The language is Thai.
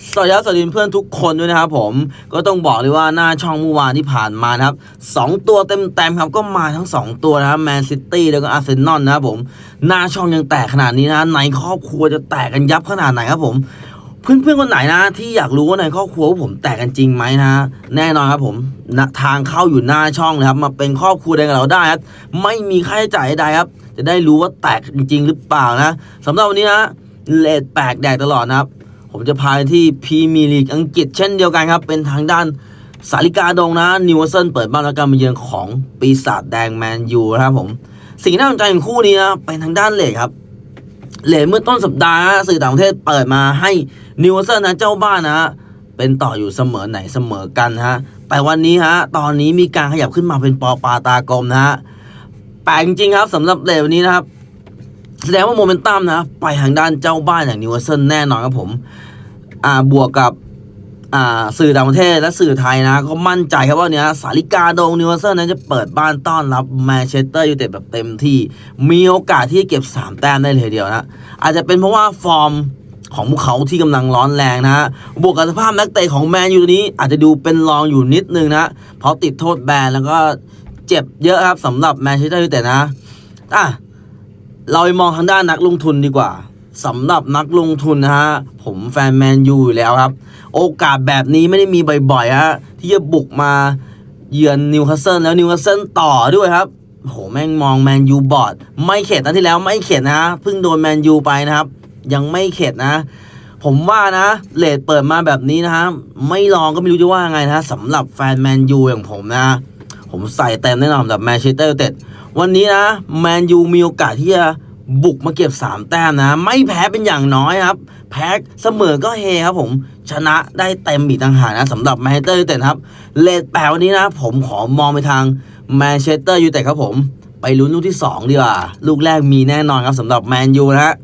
สวัสดีครับสวัสดีเพื่อนทุกคนด้วยนะครับผมก็ต้องบอกเลยว่าหน้าช่องเมื่อวานที่ผ่านมานะครับสองตัวเต็มๆครับก็มาทั้งสองตัวนะครับแมนซิตี้แล้วก็อาร์เซนอลนะครับผมหน้าช่องยังแตกขนาดนี้นะในครอบครัวจะแตกกันยับขนาดไหนครับผมเพื่อนๆคนไหนนะ ที่อยากรู้ว่าในครอบครัวผมแตกกันจริงไหมนะ แน่นอนครับผมนะทางเข้าอยู่หน้าช่องเลยครับ มาเป็นครอบครัวเดียวกับเราได้ครับไม่มีค่าใช้จ่ายใดครับ จะได้รู้ว่าแตกจริง ๆ หรือเปล่านะสำหรับวันนี้นะเลดแปลกแดกตลอดนะครับ ผมจะพาไปที่พรีเมียร์ลีกอังกฤษเช่นเดียวกันครับ เป็นทางด้านสาริกาดงนะนิวเซิลเปิดบ้านรับการมาเยือนของปีศาจแดงแมนยูนะครับผมสิ่งที่น่าสนใจของคู่นี้นะเป็นทางด้านเลทครับเลทเมื่อต้นสัปดาห์สื่อต่างประเทศเปิดมาให้นิวเซิลนะเจ้าบ้านนะเป็นต่ออยู่เสมอไหนเสมอกันฮะแต่วันนี้ฮะตอนนี้มีการขยับขึ้นมาเป็นปอปาตากลมนะฮะแปลกจริงครับสำหรับเลทวันนี้นะครับแสดงว่าโมเมนตัมนะ ไปทางด้านเจ้าบ้านอย่างนิวเซิลแน่นอนครับผม อ่าบวกกับอ่าสื่อต่างประเทศและสื่อไทยนะก็มั่นใจครับว่าเนี้ยสาริกาโดงนิวคาสเซิลนั้นจะเปิดบ้านต้อนรับแมนเชสเตอร์ยูไนเต็ดแบบเต็มที่ มีโอกาสที่จะเก็บ 3 แต้มได้เลยเดียวนะอาจจะเป็นเพราะว่าฟอร์มของพวกเขาที่กำลังร้อนแรงนะฮะ บวกกับสภาพนักเตะของแมนยูตัวนี้อาจจะดูเป็นรองอยู่นิดนึงนะ เพราะติดโทษแบนแล้วก็เจ็บเยอะครับสำหรับแมนเชสเตอร์ยูไนเต็ดนะ อะ เราไปมองทางด้านนักลงทุนดีกว่า สำหรับนักลงทุนนะฮะผมแฟนแมนยูอยู่แล้วครับ โอกาสแบบนี้ไม่ได้มีบ่อยๆฮะที่จะบุกมาเยือนนิวคาสเซิลแล้วนิวคาสเซิลต่อด้วยครับโหแม่งมองแมนยูบอดไม่เข็ดนะที่แล้วไม่เข็ดนะเพิ่งโดนแมนยูไปนะครับ ยังไม่เข็ดนะ ผมว่านะเลดเปิดมาแบบนี้นะฮะไม่ลองก็ไม่รู้จะว่าไงนะสำหรับแฟนแมนยูอย่างผมนะ ผมใส่เต็มแน่นอนสำหรับแมนเชสเตอร์เต็ดวันนี้นะแมนยูมีโอกาสที่จะ บุกมาเก็บ 3 แต้มนะ ไม่แพ้เป็นอย่างน้อยครับ แพ้เสมอก็เฮครับผม ชนะได้เต็มอีกต่างหากนะสำหรับแมนเชสเตอร์ยูไนเต็ดครับ เลดแปลวันนี้นะ ผมขอมองไปทางแมนเชสเตอร์ยูไนเต็ดครับผม ไปลุ้นลูกที่ 2 ดีกว่า ลูกแรกมีแน่นอนครับสำหรับแมนยูนะฮะ